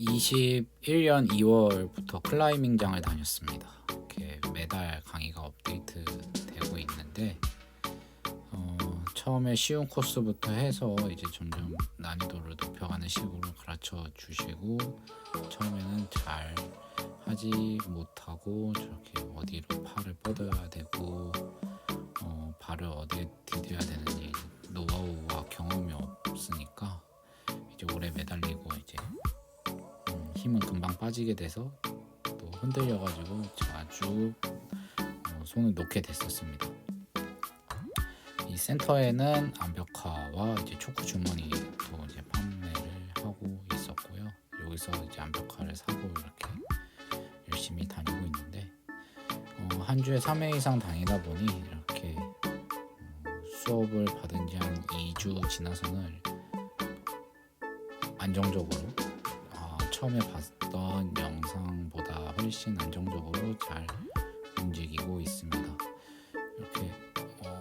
21년 2월부터 클라이밍장을 다녔습니다. 이렇게 매달 강의가 업데이트 되고 있는데 어, 처음에 쉬운 코스부터 해서 이제 점점 난이도를 높여가는 식으로 가르쳐 주시고 처음에는 잘 하지 못하고 저렇게 어디로 팔을 뻗어야 되고 어, 발을 어디에 디뎌야 되는지 노하우와 경험이 없으니까 이제 오래 매달리고 이제 음, 힘은 금방 빠지게 돼서 또 흔들려가지고 자주 어, 손을 놓게 됐었습니다. 이 센터에는 암벽화와 이제 초크 주머니도 이제 판매를 하고 있었고요. 여기서 이제 암벽화를 사고 이렇게 열심히 다니고 있는데 어, 한 주에 3회 이상 다니다 보니 이렇게 어, 수업을 받은 지 한 2주 지나서는 안정적으로 아, 처음에 봤던 영상보다 훨씬 안정적으로 잘 움직이고 있습니다. 이렇게 어,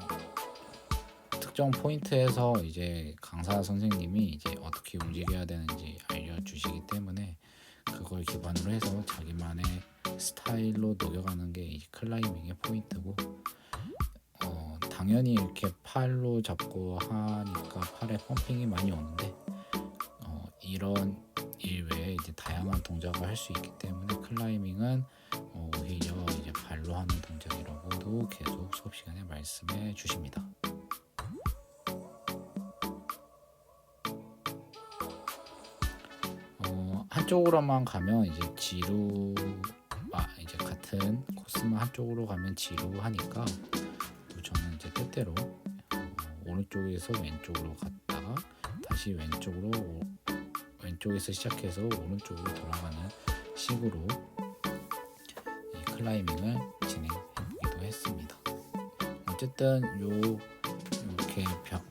특정 포인트에서 이제 강사 선생님이 이제 어떻게 움직여야 되는지 알려주시기 때문에 그걸 기반으로 해서 자기만의 스타일로 녹여가는 게 이 클라이밍의 포인트고 어, 당연히 이렇게 팔로 잡고 하니까 팔에 펌핑이 많이 오는데 어, 이런 일 외에 이제 다양한 동작을 할 수 있기 때문에 클라이밍은 어, 오히려 이제 발로 하는 동작이라고도 계속 수업 시간에 말씀해 주십니다. 어, 한쪽으로만 가면 이제 지루 아 이제 같은 코스만 한쪽으로 가면 지루하니까 또 저는 이제 때때로 어, 오른쪽에서 왼쪽으로 갔다가 다시 왼쪽으로 오- 왼쪽에서 시작해서 오른쪽으로 돌아가는 식으로 이 클라이밍을 진행해보기도 했습니다. 어쨌든 요 이렇게 벽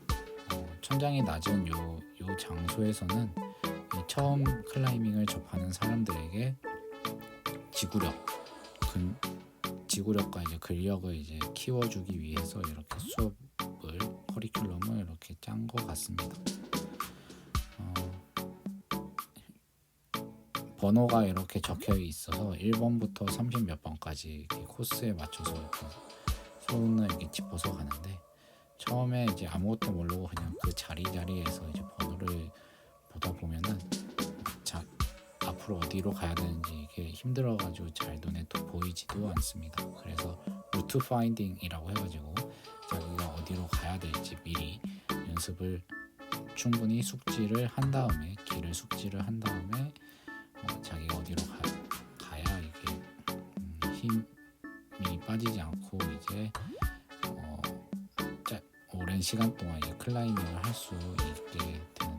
어, 천장이 낮은 요, 요 장소에서는 이 처음 클라이밍을 접하는 사람들에게 지구력, 근, 지구력과 이제 근력을 이제 키워주기 위해서 이렇게 수업을 커리큘럼을 이렇게 짠 것 같습니다. 번호가 이렇게 적혀 있어서 1번부터 30몇 번까지 이렇게 코스에 맞춰서 이렇게 손을 이렇게 짚어서 가는데 처음에 이제 아무것도 모르고 그냥 그 자리 자리에서 이제 번호를 보다 보면은 자 앞으로 어디로 가야 되는지 이게 힘들어가지고 잘 눈에 또 보이지도 않습니다. 그래서 루트 파인딩이라고 해가지고 자기가 어디로 가야 될지 미리 연습을 충분히 숙지를 한 다음에 길을 숙지를 한 다음에 어, 자기가 어디로 가, 가야 이게 음, 힘이 빠지지 않고 이제 어, 짜, 오랜 시간 동안 이 클라이밍을 할 수 있게 되는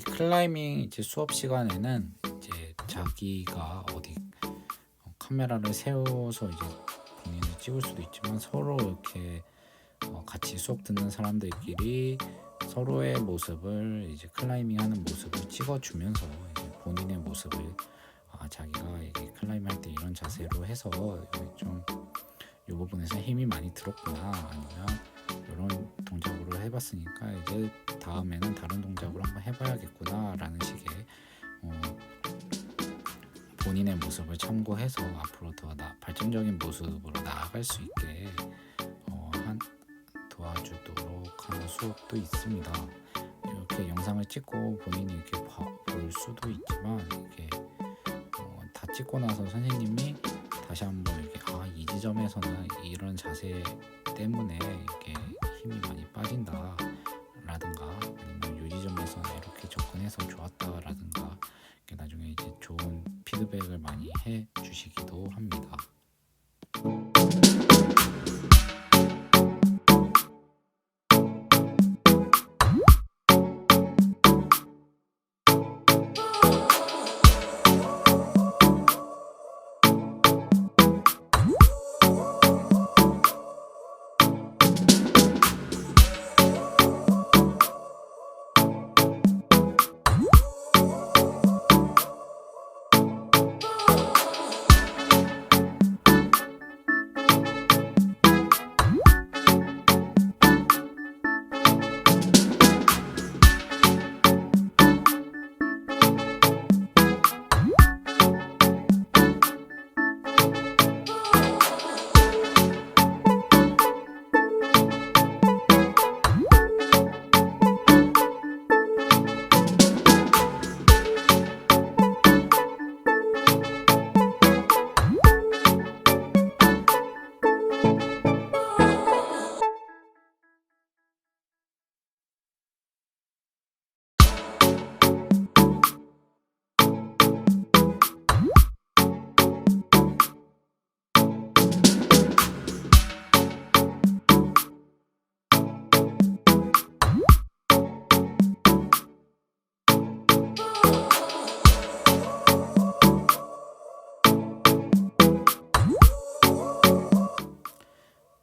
클라이밍 이제 수업 시간에는 이제 자기가 어디 어, 카메라를 세워서 이제 본인 찍을 수도 있지만 서로 이렇게 어, 같이 수업 듣는 사람들끼리 서로의 모습을 이제 클라이밍하는 모습을 찍어주면서 본인의 모습을 아, 자기가 이게 클라이밍 할 때 이런 자세로 해서 좀 이 부분에서 힘이 많이 들었구나 아니면 이런 동작으로 해봤으니까 이제 다음에는 다른 동작으로 한번 해봐야겠구나라는 식의 어, 본인의 모습을 참고해서 앞으로 더 나, 발전적인 모습으로 나아갈 수 있게 어, 한, 도와주도록 하는 수업도 있습니다. 이렇게 영상을 찍고 본인이 이렇게 봐, 볼 수도 있지만 이게 어, 다 찍고 나서 선생님이 다시 한번 이렇게 아 이 지점에서는 이런 자세 때문에 이렇게 힘이 많이 빠진다 라든가 아니면 이 지점에서는 이렇게 접근해서 좋았다 라든가 이렇게 나중에 이제 좋은 피드백을 많이 해 주시기도 합니다.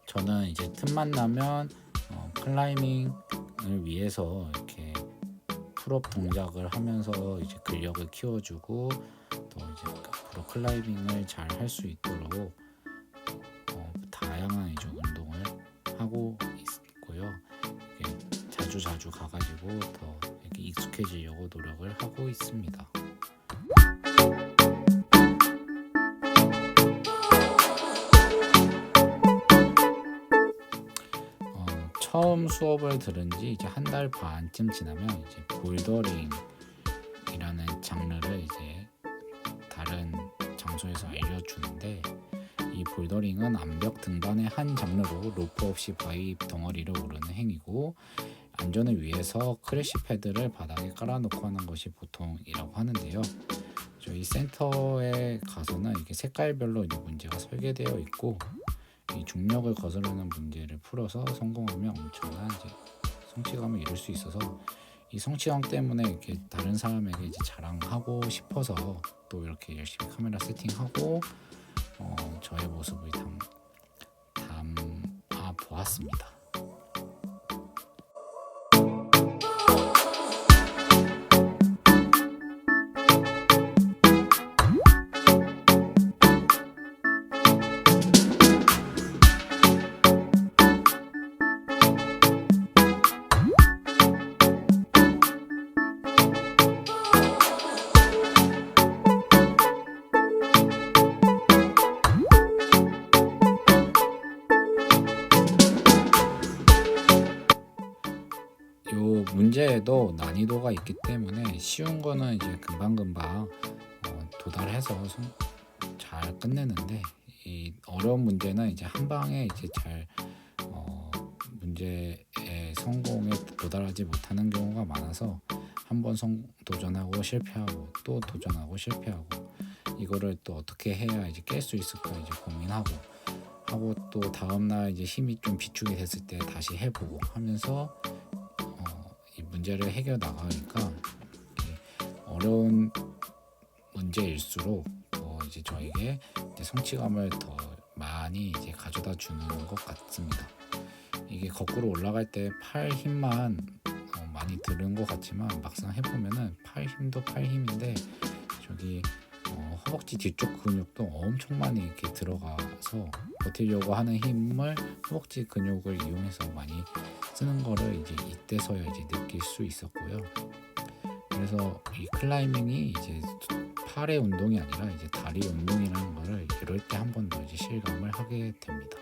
저는 이제 틈만 나면 어, 클라이밍을 위해서 이렇게 풀업 동작을 하면서 이제 근력을 키워주고 또 이제 앞으로 클라이밍을 잘 할 수 있도록 어, 다양한 이제 운동을 하고 있고요. 자주 자주 가가지고 더 이렇게 익숙해지려고 노력을 하고 있습니다. 처음 수업을 들은 지 이제 한 달 반쯤 지나면 이제 볼더링이라는 장르를 이제 다른 장소에서 알려주는데 이 볼더링은 암벽 등반의 한 장르로 로프 없이 바위 덩어리를 오르는 행위고 안전을 위해서 크래시 패드를 바닥에 깔아놓고 하는 것이 보통이라고 하는데요. 저희 센터에 가서는 이게 색깔별로 문제가 설계되어 있고 이 중력을 거스르는 문제를 풀어서 성공하면 엄청난 이제 성취감을 이룰 수 있어서 이 성취감 때문에 이렇게 다른 사람에게 이제 자랑하고 싶어서 또 이렇게 열심히 카메라 세팅하고 어, 저의 모습을 담, 담아 보았습니다. 요 문제에도 난이도가 있기 때문에 쉬운 거는 이제 금방금방 어, 도달해서 성- 잘 끝내는데 이 어려운 문제는 이제 한 방에 이제 잘 어, 문제의 성공에 도달하지 못하는 경우가 많아서 한 번 도전하고 실패하고 또 도전하고 실패하고 이거를 또 어떻게 해야 이제 깰 수 있을까 이제 고민하고 하고 또 다음 날 이제 힘이 좀 비축이 됐을 때 다시 해보고 하면서 문제를 해결 나가니까 어려운 문제일수록 더 이제 저에게 이제 성취감을 더 많이 이제 가져다 주는 것 같습니다. 이게 거꾸로 올라갈 때 팔 힘만 어, 많이 들은 것 같지만 막상 해보면은 팔 힘도 팔 힘인데 저기 어, 허벅지 뒤쪽 근육도 엄청 많이 이렇게 들어가서 버티려고 하는 힘을 허벅지 근육을 이용해서 많이 쓰는 거를 이제 이때서야 이제 느낄 수 있었고요. 그래서 이 클라이밍이 이제 팔의 운동이 아니라 이제 다리 운동이라는 거를 이럴 때 한 번 더 이제 실감을 하게 됩니다.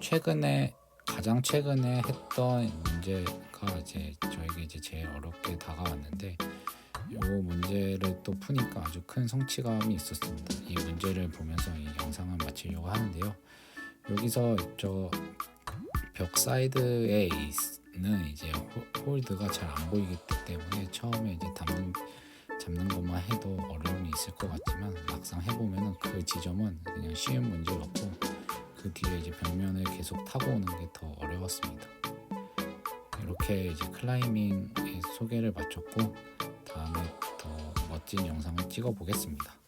최근에 가장 최근에 했던 문제가 이제 저에게 이제 제일 어렵게 다가왔는데 이 문제를 또 푸니까 아주 큰 성취감이 있었습니다. 이 문제를 보면서 이 영상을 마치려고 하는데요. 여기서 저 벽 사이드에 있는 이제 홀- 홀드가 잘 안 보이기 때문에 처음에 이제 잡는 잡는 것만 해도 어려움이 있을 것 같지만 막상 해보면은 그 지점은 그냥 쉬운 문제였고 그 뒤에 이제 벽면을 계속 타고 오는 게 더 어려웠습니다. 이렇게 이제 클라이밍의 소개를 마쳤고 다음에 더 멋진 영상을 찍어 보겠습니다.